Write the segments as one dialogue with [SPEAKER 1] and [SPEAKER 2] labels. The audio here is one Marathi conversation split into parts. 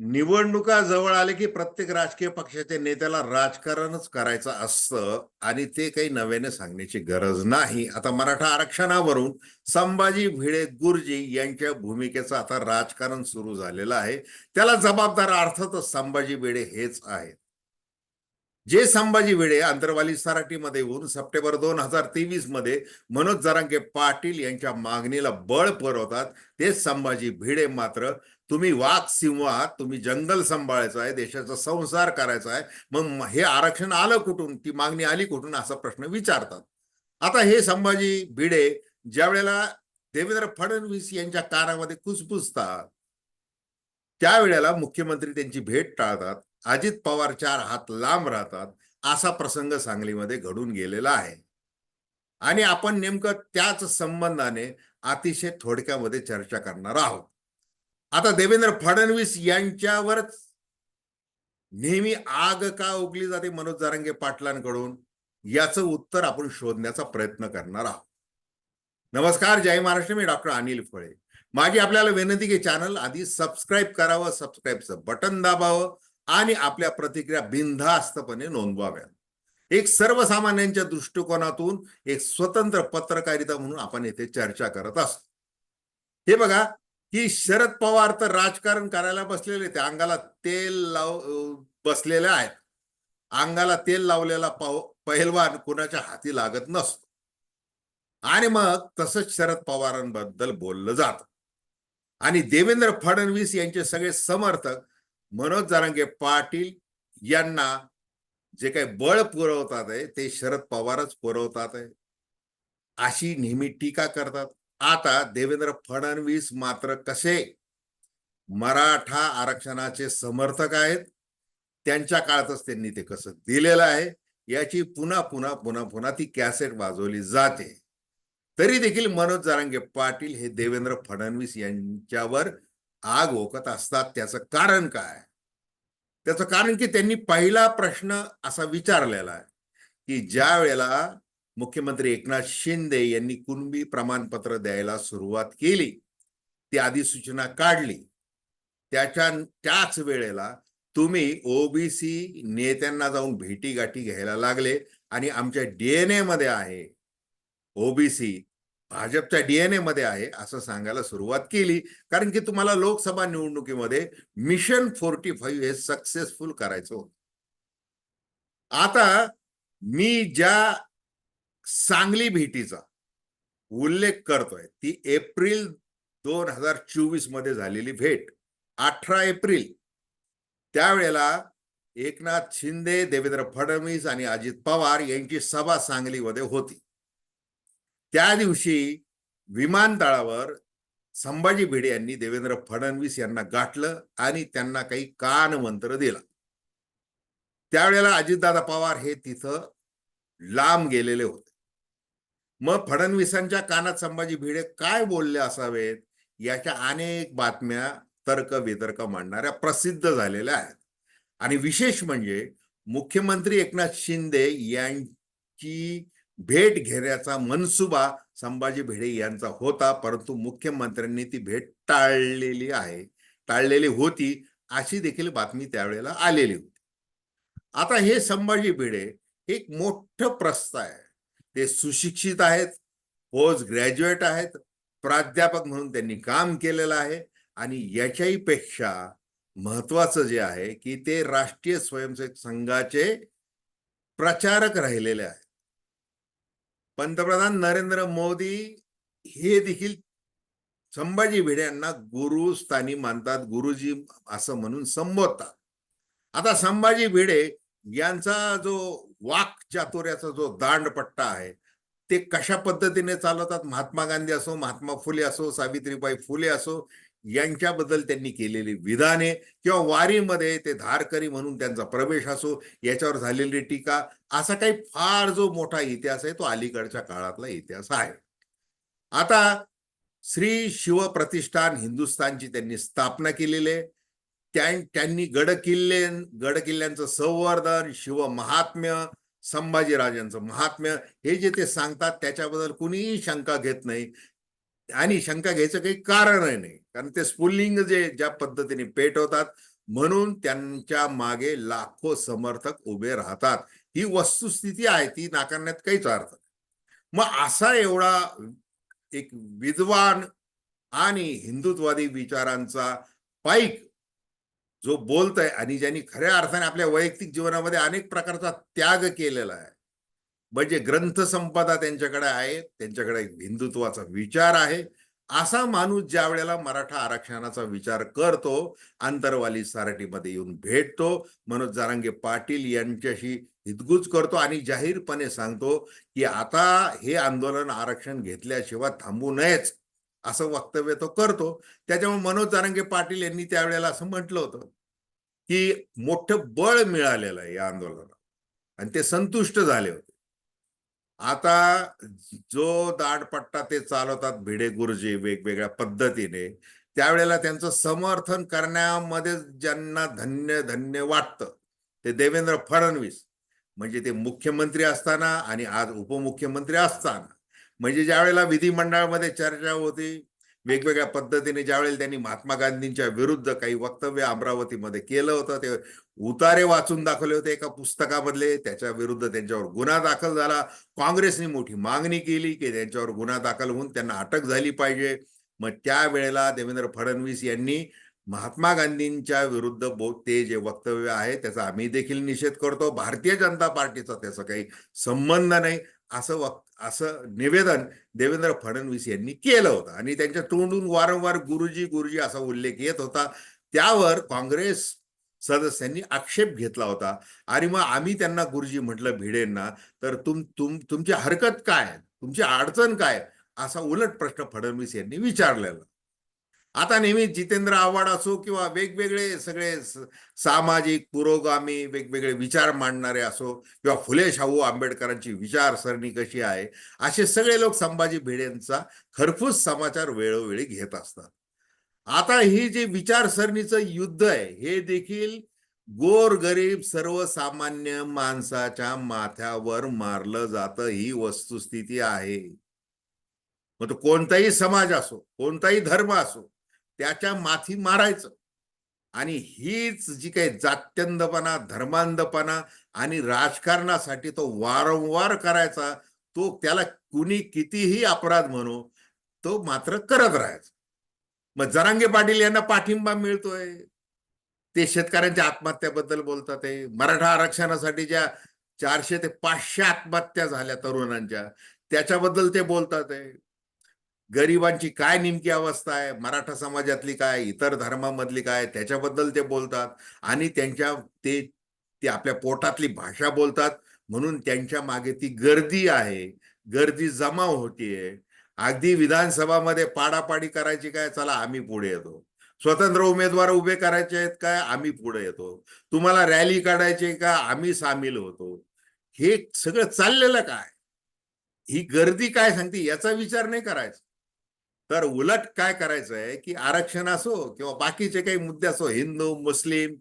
[SPEAKER 1] निवडणुका जवळ आले की प्रत्येक राजकीय पक्षाच्या नेत्याला राजकारणच करायचं असतं आणि ते काही नव्याने सांगण्याची गरज नाही. आता मराठा आरक्षणावरून संभाजी भिडे गुरुजी यांच्या भूमिकेचं आता राजकारण सुरू झालेलं आहे. त्याला जबाबदार अर्थातच संभाजी भिडे हेच आहेत. जे संभाजी भिडे अंतरवाली सराटीमध्ये येऊन सप्टेंबर दोन हजार तेवीसमध्ये मनोज जरांगे पाटील यांच्या मागणीला बळ पुरवतात ते संभाजी भिडे मात्र तुम्ही वाघ सिंह आहात तुम्ही जंगल सांभाळायचं आहे देशाचा संसार करायचा आहे मग हे आरक्षण आलं कुठून ती मागणी आली कुठून असा प्रश्न विचारतात. आता हे संभाजी भिडे ज्या वेळेला देवेंद्र फडणवीस यांच्या कानामध्ये कुसबुसतात त्यावेळेला मुख्यमंत्री त्यांची भेट टाळतात. अजित पवार चार हात लांब राहतात असा प्रसंग सांगलीमध्ये घडून गेलेला आहे. आणि आपण नेमकं त्याच संबंधाने अतिशय थोडक्यामध्ये चर्चा करणार आहोत. आता देवेंद्र फडणवीस यांच्यावरच नेहमी आग का उगली जाते मनोज जारंगे पाटलांकडून? याचं उत्तर आपण शोधण्याचा प्रयत्न करणार आहोत. नमस्कार जय महाराष्ट्र. मी डॉक्टर अनिल फळे. माझी आपल्याला विनंती की चॅनल आधी सबस्क्राईब करावं सबस्क्राईबचं बटन दाबावं. आणि आपल्या प्रतिक्रिया बिनधास्तपणे नोंदवाव्या एक सर्वसामान्यांच्या दृष्टिकोनातून एक स्वतंत्र पत्रकारिता म्हणून आपण येथे चर्चा करत असतो. हे बघा की शरद पवार तर राजकारण करायला बसलेले ते अंगाला तेल लाव बसलेले आहेत. अंगाला तेल लावलेला पाव पहिलवान कुणाच्या हाती लागत नसतो. आणि मग तसंच शरद पवारांबद्दल बोललं जात. आणि देवेंद्र फडणवीस यांचे सगळे समर्थक मनोज जारंगे पाटील यांना जे काही बळ पुरवतात आहे ते शरद पवारच पुरवतात आहे. अशी नेहमी टीका करतात. आता देवेंद्र फडणवीस मात्र कसे मराठा आरक्षणाचे समर्थक आहेत त्यांच्या काळातच त्यांनी ते कसं दिलेलं आहे याची पुन्हा पुन्हा पुन्हा पुन्हा ती कॅसेट वाजवली जाते. तरी देखील मनोज जारांगे पाटील हे देवेंद्र फडणवीस यांच्यावर आग ओकत असतात त्याचं कारण काय? त्याचं कारण की त्यांनी पहिला प्रश्न असा विचारलेला आहे की ज्या वेळेला मुख्यमंत्री एकनाथ शिंदे यांनी कुणबी प्रमाणपत्र द्यायला सुरुवात केली ती अधिसूचना काढली. त्याच्या त्याच वेळेला तुम्ही ओबीसी नेत्यांना जाऊन भेटी गाठी घ्यायला लागले आणि आमच्या डीएनए मध्ये आहे ओबीसी भाजपच्या डीएनए मध्ये आहे असं सांगायला सुरुवात केली. कारण की तुम्हाला लोकसभा निवडणुकीमध्ये मिशन फोर्टी फाईव्ह हे सक्सेसफुल करायचं होत. आता मी ज्या सांगली भेटीचा उल्लेख करतोय ती एप्रिल दोन हजार चोवीसमध्ये झालेली भेट अठरा एप्रिल. त्यावेळेला एकनाथ शिंदे देवेंद्र फडणवीस आणि अजित पवार यांची सभा सांगलीमध्ये होती. त्या दिवशी विमानतळावर संभाजी भिडे यांनी देवेंद्र फडणवीस यांना गाठलं आणि त्यांना काही कान मंत्र दिला. त्यावेळेला अजितदादा पवार हे तिथं लांब गेलेले होते. मग फडणवीसांच्या कानात संभाजी भिडे काय बोलले असावेत? याच्या अनेक बातम्या तर्क वितर्क मांडणाऱ्या प्रसिद्ध झालेल्या आहेत. आणि विशेष म्हणजे मुख्यमंत्री एकनाथ शिंदे यांची भेट घेण्याचा मनसुबा संभाजी भिडे यांचा होता परंतु मुख्यमंत्र्यांनी ती भेट टाळलेली आहे. टाळलेली होती अशी देखील बातमी त्यावेळेला आलेली होती. आता हे संभाजी भिडे एक मोठं प्रस्त आहे. ते सुशिक्षित आहेत पोस्ट ग्रॅज्युएट आहेत प्राध्यापक म्हणून त्यांनी काम केलेलं आहे आणि याच्याही पेक्षा महत्वाचं जे आहे की ते राष्ट्रीय स्वयंसेवक संघाचे प्रचारक राहिलेले आहेत. पंतप्रधान नरेंद्र मोदी हे देखील संभाजी भिडे यांना गुरुस्थानी मानतात गुरुजी असं म्हणून संबोधतात. आता संभाजी भिडे यांचा जो वाक चातुर्याचा जो दांडपट्टा आहे ते कशा पद्धतीने चालवतात? महात्मा गांधी असो महात्मा फुले असो सावित्रीबाई फुले असो यांच्याबद्दल त्यांनी केलेली विधाने किंवा वारीमध्ये ते धारकरी म्हणून त्यांचा प्रवेश असो याच्यावर झालेली टीका असा काही फार जो मोठा इतिहास आहे तो अलीकडच्या काळातला इतिहास आहे. आता श्री शिव प्रतिष्ठान हिंदुस्थानची त्यांनी स्थापना केलेली आहे. त्यांनी गड किल्ले गड किल्ल्यांचं संवर्धन शिव महात्म्य संभाजीराजांचं महात्म्य हे जे ते सांगतात त्याच्याबद्दल कुणीही शंका घेत नाही. आणि शंका घ्यायचं काही कारणही नाही कारण ते स्फुल्लिंग जे ज्या पद्धतीने पेटवतात म्हणून त्यांच्या मागे लाखो समर्थक उभे राहतात ही वस्तुस्थिती आहे ती नाकारण्यात काहीच अर्थ नाही. मग असा एवढा एक विद्वान आणि हिंदुत्वादी विचारांचा पाईक जो बोलतोय आणि ज्यांनी खऱ्या अर्थाने आपल्या वैयक्तिक जीवनामध्ये अनेक प्रकारचा त्याग केलेला आहे म्हणजे ग्रंथसंपदा त्यांच्याकडे आहे त्यांच्याकडे हिंदुत्वाचा विचार आहे. असा माणूस ज्या वेळेला मराठा आरक्षणाचा विचार करतो आंतरवाली सारटीमध्ये येऊन भेटतो. मनोज जारांगे पाटील यांच्याशी हितगुज करतो आणि जाहीरपणे सांगतो की आता हे आंदोलन आरक्षण घेतल्याशिवाय थांबू नयेच असं वक्तव्य तो करतो. त्याच्यामुळे मनोज जारंगे पाटील यांनी त्यावेळेला असं म्हटलं होतं की मोठं बळ मिळालेलं आहे या आंदोलनाला आणि ते संतुष्ट झाले होते. आता जो दाडपट्टा ते चालवतात भिडे गुरुजी वेगवेगळ्या पद्धतीने त्यावेळेला त्यांचं समर्थन करण्यामध्ये ज्यांना धन्य धन्य वाटतं ते देवेंद्र फडणवीस. म्हणजे ते मुख्यमंत्री असताना आणि आज उपमुख्यमंत्री असताना. म्हणजे ज्यावेळेला विधिमंडळामध्ये चर्चा होती वेगवेगळ्या पद्धतीने ज्यावेळेला त्यांनी महात्मा गांधींच्या विरुद्ध काही वक्तव्य अमरावतीमध्ये केलं होतं ते उतारे वाचून दाखवले होते एका पुस्तकामधले. त्याच्या विरुद्ध त्यांच्यावर गुन्हा दाखल झाला. काँग्रेसने मोठी मागणी केली की त्यांच्यावर गुन्हा दाखल होऊन त्यांना अटक झाली पाहिजे. मग त्यावेळेला देवेंद्र फडणवीस यांनी महात्मा गांधींच्या विरुद्ध बो ते जे वक्तव्य आहे त्याचा आम्ही देखील निषेध करतो. भारतीय जनता पार्टीचा त्याचा काही संबंध नाही. असं वक्त असं निवेदन देवेंद्र फडणवीस यांनी केलं होतं. आणि त्यांच्या तोंडून वारंवार गुरुजी गुरुजी असा उल्लेख येत होता. त्यावर काँग्रेस सदस्यांनी आक्षेप घेतला होता. आणि मग आम्ही त्यांना गुरुजी म्हटलं भिडेंना तर तुम तुम तुमची हरकत काय? तुमची अडचण काय? असा उलट प्रश्न फडणवीस यांनी विचारलेला. आता नेहमी जितेंद्र आव्हाड असो किंवा वेगवेगळे सगळे सामाजिक पुरोगामी वेगवेगळे विचार मांडणारे असो किंवा फुले शाहू आंबेडकरांची विचारसरणी कशी आहे असे सगळे लोक संभाजी भिडेंचा खरपूस समाचार वेळोवेळी घेत असतात. आता ही जे विचारसरणीचं युद्ध आहे हे देखील गोर गरीब सर्वसामान्य माणसाच्या माथ्यावर मारलं जातं ही वस्तुस्थिती आहे. मग तो कोणताही समाज असो कोणताही धर्म असो त्याच्या माथी मारायचं. आणि हीच जी काही जात्यंदपणा धर्मांधपणा आणि राजकारणासाठी तो वारंवार करायचा तो त्याला कुणी कितीही अपराध म्हणू तो मात्र करत राहायचा. मग जरांगे पाटील यांना पाठिंबा मिळतोय. ते शेतकऱ्यांच्या आत्महत्याबद्दल बोलतात ते मराठा आरक्षणासाठी ज्या चारशे ते पाचशे आत्महत्या झाल्या तरुणांच्या त्याच्याबद्दल ते बोलतात आहे गरिबांची काय नेमकी अवस्था आहे? मराठा समाजातली काय? इतर धर्मामधली काय? त्याच्याबद्दल ते बोलतात आणि त्यांच्या ते ते आपल्या पोटातली भाषा बोलतात. म्हणून त्यांच्या मागे ती गर्दी आहे. गर्दी जमा होतीये. अगदी विधानसभामध्ये पाडापाडी करायची काय? चला आम्ही पुढे येतो. स्वतंत्र उमेदवार उभे करायचे आहेत काय? आम्ही पुढे येतो. तुम्हाला रॅली काढायची का? आम्ही सामील होतो. हे सगळं चाललेलं काय? ही गर्दी काय सांगते? याचा विचार नाही करायचा. तर उलट काय करायचं आहे की आरक्षण असो किंवा बाकीचे काही मुद्दे असो हिंदू मुस्लिम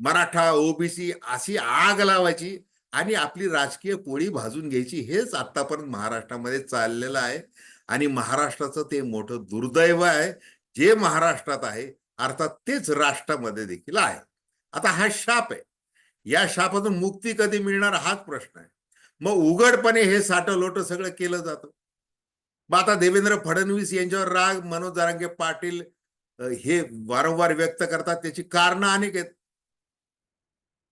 [SPEAKER 1] मराठा ओबीसी अशी आग लावायची आणि आपली राजकीय पोळी भाजून घ्यायची हेच आतापर्यंत महाराष्ट्रामध्ये चाललेलं आहे. आणि महाराष्ट्राचं ते मोठं दुर्दैव आहे. जे महाराष्ट्रात आहे अर्थात तेच राष्ट्रामध्ये देखील आहे. आता हा शाप आहे. या शापातून मुक्ती कधी मिळणार हाच प्रश्न आहे. मग उघडपणे हे साठं लोट सगळं केलं जातं. मग आता देवेंद्र फडणवीस यांच्यावर राग मनोज जारांगे पाटील हे वारंवार व्यक्त करतात. त्याची कारणं अनेक आहेत.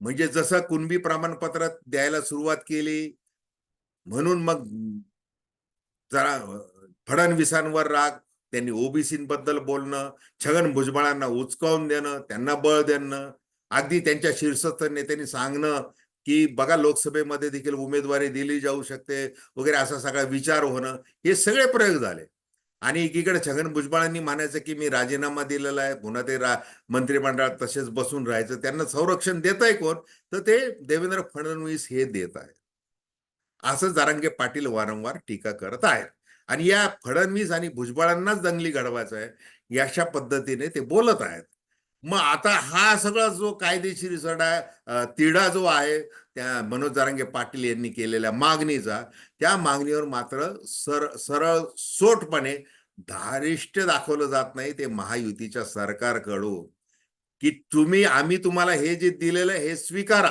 [SPEAKER 1] म्हणजे जसं कुणबी प्रमाणपत्र द्यायला सुरुवात केली म्हणून मग जरा फडणवीसांवर राग त्यांनी ओबीसीबद्दल बोलणं छगन भुजबळांना उचकावून देणं त्यांना बळ देणं अगदी त्यांच्या शीर्षस्थ नेत्यांनी सांगणं की बघा लोकसभेमध्ये देखील उमेदवारी दिली जाऊ शकते वगैरे असा सगळा विचार होणं हे सगळे प्रयोग झाले. आणि एकीकडे छगन भुजबळांनी म्हणायचं की मी राजीनामा दिलेला आहे पुन्हा ते रा मंत्रिमंडळात तसेच बसून राहायचं त्यांना संरक्षण देत आहे कोण? तर ते देवेंद्र फडणवीस हे देत आहेत. असं जारांगे पाटील वारंवार टीका करत आहेत. आणि या फडणवीस आणि भुजबळांनाच दंगली घडवायचं आहे अशा पद्धतीने ते बोलत आहेत. मग आता हा सगळा जो कायदेशीर सडा तिढा जो आहे त्या मनोज जारांगे पाटील यांनी केलेल्या मागणीचा त्या मागणीवर मात्र सर सरळ सोटपणे धारिष्ट्य दाखवलं जात नाही ते महायुतीच्या सरकारकडून. की तुम्ही आम्ही तुम्हाला हे जे दिलेलं हे स्वीकारा.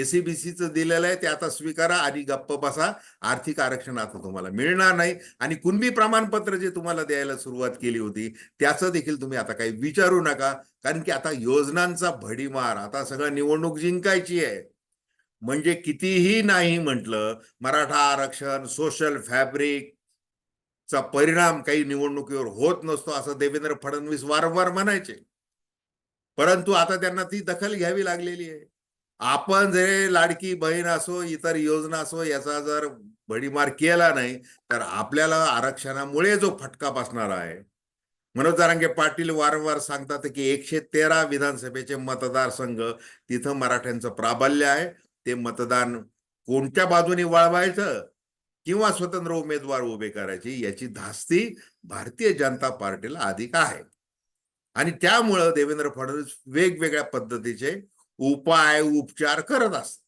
[SPEAKER 1] एसीबीसीचं दिलेलं आहे ते आता स्वीकारा आणि गप्प बसा. आर्थिक आरक्षण आता तुम्हाला मिळणार नाही. आणि कुणबी प्रमाणपत्र जे तुम्हाला द्यायला सुरुवात केली होती त्याचं देखील तुम्ही आता काही विचारू नका. कारण की आता योजनांचा भडीमार आता सगळं निवडणूक जिंकायची आहे. म्हणजे कितीही नाही म्हटलं मराठा आरक्षण सोशल फॅब्रिक चा परिणाम काही निवडणुकीवर होत नसतो असं देवेंद्र फडणवीस वारंवार म्हणायचे. परंतु आता त्यांना ती दखल घ्यावी लागलेली आहे. आपण जे लाडकी बहीण असो इतर योजना असो याचा जर भडीमार केला नाही तर आपल्याला आरक्षणामुळे जो फटका बसणार आहे. मनोज जारांगे पाटील वारंवार सांगतात की एकशे तेरा विधानसभेचे मतदारसंघ तिथं मराठ्यांचं प्राबल्य आहे. ते मतदान कोणत्या बाजूने वळवायचं? किंवा स्वतंत्र उमेदवार उभे करायचे? याची धास्ती भारतीय जनता पार्टीला अधिक आहे. आणि त्यामुळं देवेंद्र फडणवीस वेगवेगळ्या पद्धतीचे उपाय उपचार करत असतात.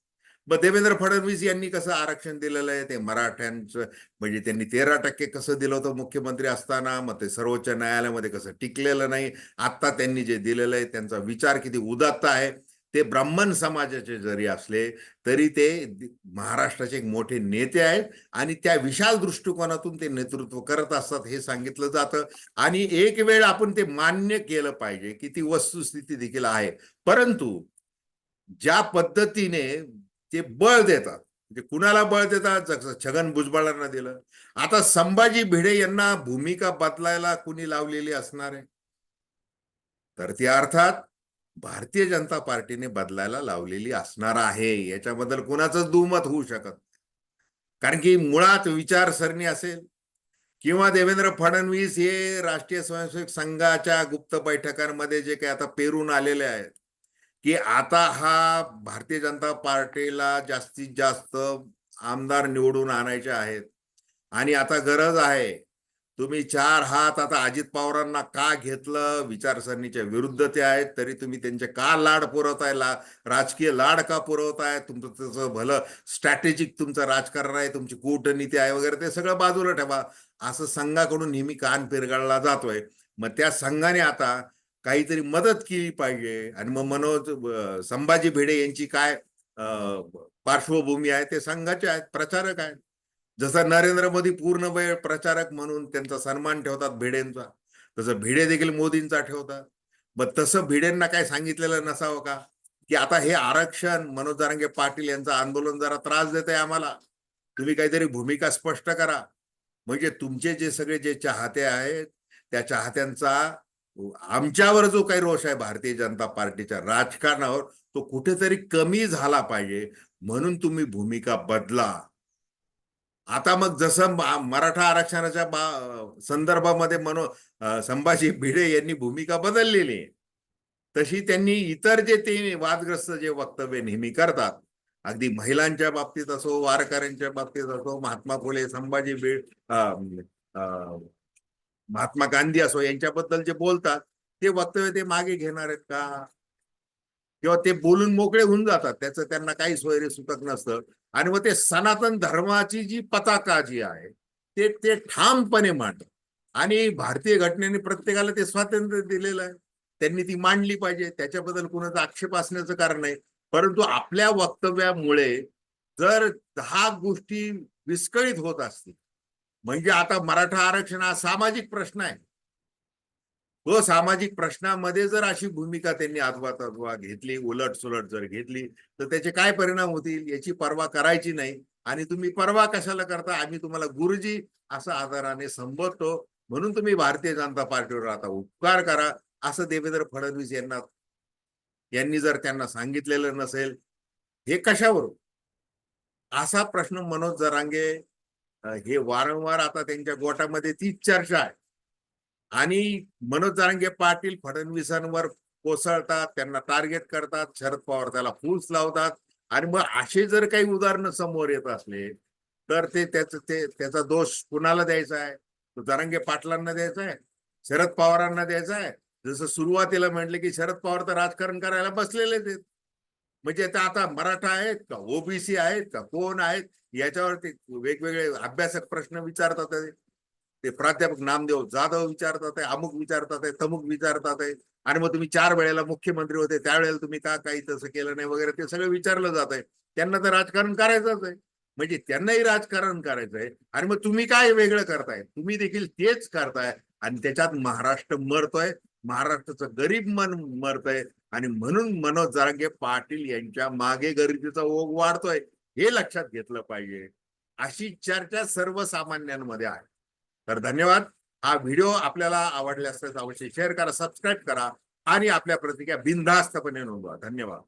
[SPEAKER 1] मग देवेंद्र फडणवीस यांनी कसं आरक्षण दिलेलं आहे? ते मराठ्यांचं म्हणजे त्यांनी तेरा टक्के कसं दिलं होतं मुख्यमंत्री असताना? मग ते सर्वोच्च न्यायालयामध्ये कसं टिकलेलं नाही? आत्ता त्यांनी जे दिलेलं आहे त्यांचा विचार किती उदात्त आहे? ते ब्राह्मण समाजाचे जरी असले तरी ते महाराष्ट्राचे एक मोठे नेते आहेत आणि त्या विशाल दृष्टिकोनातून ते नेतृत्व करत असतात हे सांगितलं जातं. आणि एक वेळ आपण ते मान्य केलं पाहिजे की ती वस्तुस्थिती देखील आहे. परंतु ज्या पद्धतीने ते बळ देतात म्हणजे कुणाला बळ देतात? छगन भुजबळांना दिलं. आता संभाजी भिडे यांना भूमिका बदलायला कुणी लावलेली असणार आहे? तर ती अर्थात भारतीय जनता पार्टीने बदलायला लावलेली असणार आहे. याच्याबद्दल कुणाचंच दुमत होऊ शकत कारण की मुळात विचारसरणी असेल किंवा देवेंद्र फडणवीस हे राष्ट्रीय स्वयंसेवक संघाच्या गुप्त बैठकांमध्ये जे काही आता पेरून आलेले आहेत की आता हा भारतीय जनता पार्टीला जास्तीत जास्त आमदार निवडून आणायचे आहेत. आणि आता गरज आहे. तुम्ही चार हात आता अजित पवारांना का घेतलं? विचारसरणीच्या विरुद्ध ते आहेत तरी तुम्ही त्यांचे का लाड पुरवताय? ला राजकीय लाड का पुरवताय? तुमचं त्याचं भलं स्ट्रॅटेजिक तुमचं राजकारण आहे तुमची कूटनीती आहे वगैरे ते सगळं बाजूला ठेवा. असं संघाकडून नेहमी कान पिरगाळला जातोय. मग त्या संघाने आता काहीतरी मदत केली पाहिजे. आणि मग मनोज संभाजी भिडे यांची काय पार्श्वभूमी आहे ते संघाचे आहेत प्रचारक आहेत. जसं नरेंद्र मोदी पूर्ण वेळ प्रचारक म्हणून त्यांचा सन्मान ठेवतात भिडेंचा तसं भिडे देखील मोदींचा ठेवतात. मग तसं भिडेंना काय सांगितलेलं नसावं का? की आता हे आरक्षण मनोज दारंगे पाटील यांचं आंदोलन जरा त्रास देत आहे आम्हाला. तुम्ही काहीतरी भूमिका स्पष्ट करा. म्हणजे तुमचे जे सगळे जे चाहते आहेत त्या चाहत्यांचा आमच्यावर जो काही रोष आहे भारतीय जनता पार्टीच्या राजकारणावर तो कुठेतरी कमी झाला पाहिजे म्हणून तुम्ही भूमिका बदला. आता मग जसं मराठा आरक्षणाच्या संदर्भामध्ये मनो संभाजी भिडे यांनी भूमिका बदललेली आहे. तशी त्यांनी इतर जे ते वादग्रस्त जे वक्तव्य नेहमी करतात अगदी महिलांच्या बाबतीत असो वारकऱ्यांच्या बाबतीत असो महात्मा फुले संभाजी भिड महात्मा गांधी असो यांच्याबद्दल जे बोलतात ते वक्तव्य ते मागे घेणार आहेत का? किंवा ते बोलून मोकळे होऊन जातात त्याचं त्यांना काही सोयरे सुटत नसतं. आणि मग ते सनातन धर्माची जी पताका जी आहे ते ते ठामपणे मांड आणि भारतीय घटनेने प्रत्येकाला ते स्वातंत्र्य दिलेलं आहे. त्यांनी ती मांडली पाहिजे. त्याच्याबद्दल कुणाचा आक्षेप असण्याचं कारण नाही. परंतु आपल्या वक्तव्यामुळे जर दहा गोष्टी विस्कळीत होत असतील म्हणजे आता मराठा आरक्षण हा सामाजिक प्रश्न आहे. तो सामाजिक प्रश्नामध्ये जर अशी भूमिका त्यांनी अथवा तथवा घेतली उलट सुलट जर घेतली तर त्याचे काय परिणाम होतील याची पर्वा करायची नाही. आणि तुम्ही पर्वा कशाला करता? आम्ही तुम्हाला गुरुजी असं आदराने संबोधतो. म्हणून तुम्ही भारतीय जनता पार्टीवर आता उपकार करा. असं देवेंद्र फडणवीस यांना यांनी जर त्यांना सांगितलेलं नसेल हे कशावर असा प्रश्न मनोज जरांगे हे वारंवार आता त्यांच्या गोटामध्ये तीच चर्चा आहे. आणि मनोज जरांगे पाटील फडणवीसांवर कोसळतात त्यांना टार्गेट करतात शरद पवार त्याला फुल्स लावतात. आणि मग असे जर काही उदाहरणं समोर येत असले तर ते त्याचं ते त्याचा दोष कुणाला द्यायचा आहे? तो जरांगे पाटलांना द्यायचा आहे? शरद पवारांना द्यायचा आहे? जसं सुरुवातीला म्हटलं की शरद पवार तर राजकारण करायला बसलेलेच आहेत. म्हणजे आता मराठा आहेत का? ओबीसी आहेत का? कोण आहेत? याच्यावरती वेगवेगळे अभ्यासक प्रश्न विचारतात ते. ते प्राध्यापक नामदेव जाधव विचारतात आहे अमुक विचारतात आहे तमुक विचारतात आहे. आणि मग तुम्ही चार वेळेला मुख्यमंत्री होते त्यावेळेला तुम्ही का काही तसं केलं नाही वगैरे ते सगळं विचारलं जात आहे. त्यांना तर राजकारण करायचंच आहे. म्हणजे त्यांनाही राजकारण करायचं आहे आणि मग तुम्ही काय वेगळं करताय? तुम्ही देखील तेच करताय. आणि त्याच्यात महाराष्ट्र मरतोय. महाराष्ट्राचं गरीब मन मरतय. आणि म्हणून मनोज जारंगे पाटील यांच्या मागे गरिबीचा ओघ वाढतोय. हे लक्षात घेतलं पाहिजे. अशी चर्चा सर्वसामान्यांमध्ये आहे. तर धन्यवाद. हा व्हिडिओ आपल्याला आवडल्यास अवश्य शेअर करा सबस्क्राईब करा आणि आपल्या प्रतिक्रिया बिनधास्तपणे नोंदवा. धन्यवाद.